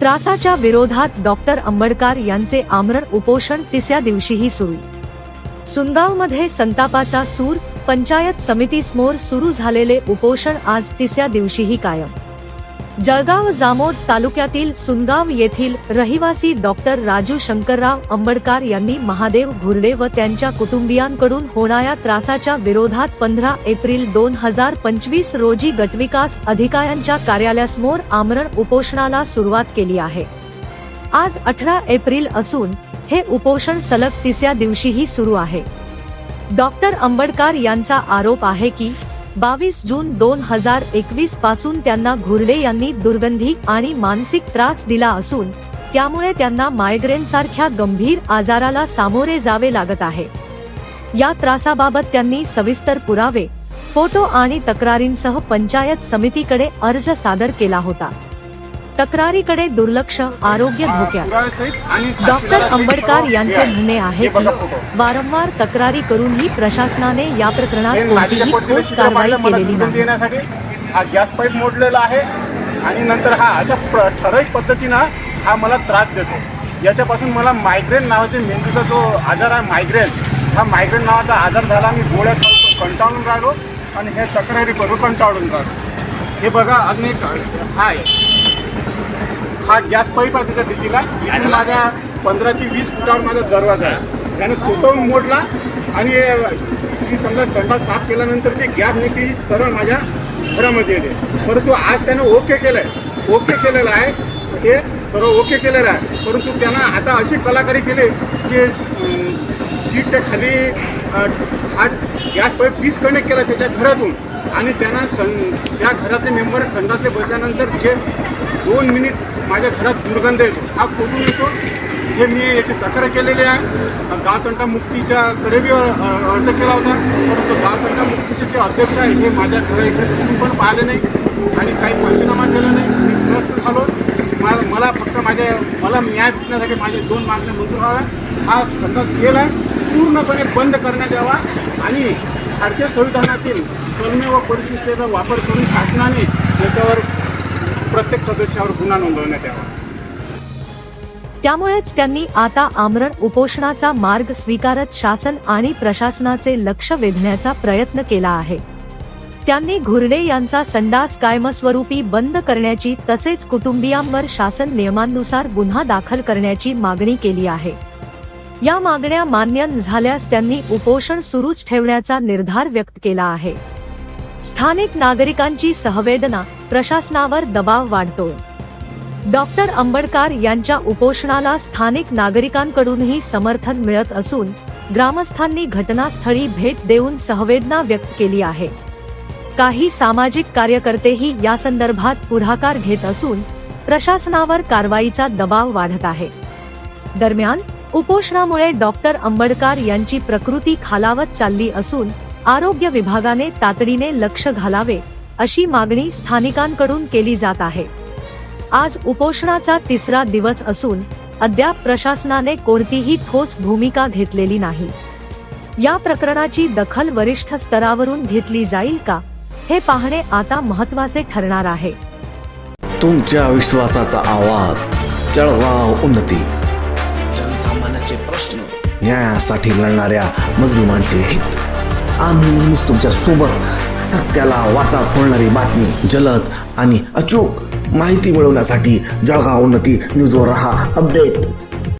त्रासाच्या विरोधात डॉक्टर आंबेडकर यांचे आमरण उपोषण तिसऱ्या दिवशीही सुरू. सुनगावमध्ये संतापाचा सूर पंचायत समितीसमोर सुरू झालेले उपोषण आज तिसऱ्या दिवशीही कायम. जळगाव जामोद तालुक्यातील सुनगाव येथील रहिवासी डॉक्टर राजू शंकरराव आंबडकर यांनी महादेव घुरडे व त्यांच्या कुटुंबियांकडून होणाऱ्या त्रासाच्या विरोधात पंधरा एप्रिल दोन हजार पंचवीस रोजी गटविकास अधिकाऱ्यांच्या कार्यालयासमोर आमरण उपोषणाला सुरुवात केली आहे. आज अठरा एप्रिल असून हे उपोषण सलग तिसऱ्या दिवशीही सुरू आहे. डॉक्टर आंबडकर यांचा आरोप आहे की बावीस जून दोन हजार एकवीसपासून त्यांना घुर्डे यांनी दुर्गंधी आणि मानसिक त्रास दिला असून त्यामुळे त्यांना मायग्रेन सारख्या गंभीर आजाराला सामोरे जावे लागत आहे. या त्रासाबाबत त्यांनी सविस्तर पुरावे फोटो आणि तक्रारींसह पंचायत समितीकडे अर्ज सादर केला होता. तक्रारीकडे दुर्लक्ष आरोग्य धोक्यात डॉक्टर आंबेडकर यांचे. म्हणणे आहे की. वारंवार तक्रारी करूनही प्रशासनाने या प्रकरणात कोणतीही ठोस कारवाई केलेली नाही हा गॅस पाईप मोडलेला आहे आणि नंतर हा असा ठराविक पद्धतीनं हा मला त्रास देतो याच्यापासून मला मायग्रेन नावाचे मेंदूचा जो आजार आहे मायग्रेन हा मायग्रेन नावाचा आजार झाला मी गोळ्या खाऊन कंटाळून राहिलो आणि हे तक्रारी करून कंटाळून राहिलो हे बघा अजून एक आहे हा गॅस पाईप आहे त्याच्या भीतीला. इथून माझा पंधरा ते वीस फुटावर माझा दरवाजा आहे. त्याने स्वतःहून मोडला आणि जी समजा संडास साफ केल्यानंतर जे गॅस निघते ही सरळ माझ्या घरामध्ये येते. परंतु आज त्यानं ओके केलं आहे ओके केलेलं आहे. हे सर्व ओके केलेलं आहे. परंतु त्यानं आता अशी कलाकारी केली जे सीटच्या खाली हा गॅस पाईप डिस्कनेक्ट केला त्याच्या घरातून. आणि त्यांना सं त्या घरातले मेंबर संडासले बसल्यानंतर जे दोन मिनिट माझ्या घरात दुर्गंध येतो हा कुठून येतो. हे मी याची तक्रार केलेली आहे. गावतंटा मुक्तीच्याकडे बी अर्ज केला होता. परंतु गावतंटा मुक्तीचे जे अध्यक्ष आहे हे माझ्या घरा इकडे कुठून पण पाहिले नाही आणि काही पंचनामा केला नाही. मी त्रस्त झालो. मला मला फक्त माझ्या मला न्याय भेटण्यासाठी माझे दोन मागण्या मंजूर व्हाव्या हा संघात गेला. पूर्णपणे बंद करण्यात यावा आणि भारतीय संविधानातील कलमे व परिशिष्टेचा वापर करून शासनाने याच्यावर प्रत्येक सदस्यावर गुन्हा नोंदवण्यात यावा. त्यामुळेच त्यांनी आता आमरण उपोषणाचा मार्ग स्वीकारत शासन आणि प्रशासनाचे लक्ष वेधण्याचा प्रयत्न केला आहे. त्यांनी घुरडे यांचा संडास कायमस्वरूपी बंद करण्याची तसेच कुटुंबियांवर शासन नियमांनुसार गुन्हा दाखल करण्याची मागणी केली आहे. या मागण्या मान्य झाल्यास त्यांनी उपोषण सुरूच ठेवण्याचा निर्धार व्यक्त केला आहे. स्थानिक नागरिकांची सहवेदना प्रशासनावर दबाव वाढतोय. डॉक्टर आंबडकर यांच्या उपोषणाला स्थानिक नागरिकांकडूनही समर्थन मिळत असून ग्रामस्थांनी घटनास्थळी भेट देऊन सहवेदना व्यक्त केली आहे. काही सामाजिक कार्यकर्तेही या संदर्भात पुढाकार घेत असून प्रशासनावर कारवाईचा दबाव वाढत आहे. दरम्यान उपोषणामुळे डॉक्टर आंबडकर यांची प्रकृती खालावत चालली असून आरोग्य विभागाने तातडीने लक्ष घालावे अशी मागणी स्थानिकांकडून केली जात आहे. आज उपोषणाचा तिसरा दिवस असून अद्याप प्रशासनाने कोणतीही ठोस भूमिका घेतलेली नाही. या प्रकरणाची दखल वरिष्ठ स्तरावरून घेतली जाईल का हे पाहणे आता महत्त्वाचे ठरणार आहे. तुमच्या विश्वासाचा आवाज जळगाव उन्नती. जनसामान्याचे प्रश्न. न्यायासाठी लढणाऱ्या मजलुमांचे हित. आम्ही नेहमीच तुमच्यासोबत सत्याला वाचा फोडणारी बातमी जलद आणि अचूक माहिती मिळवण्यासाठी जळगाव उन्नती न्यूजवर रहा अपडेट.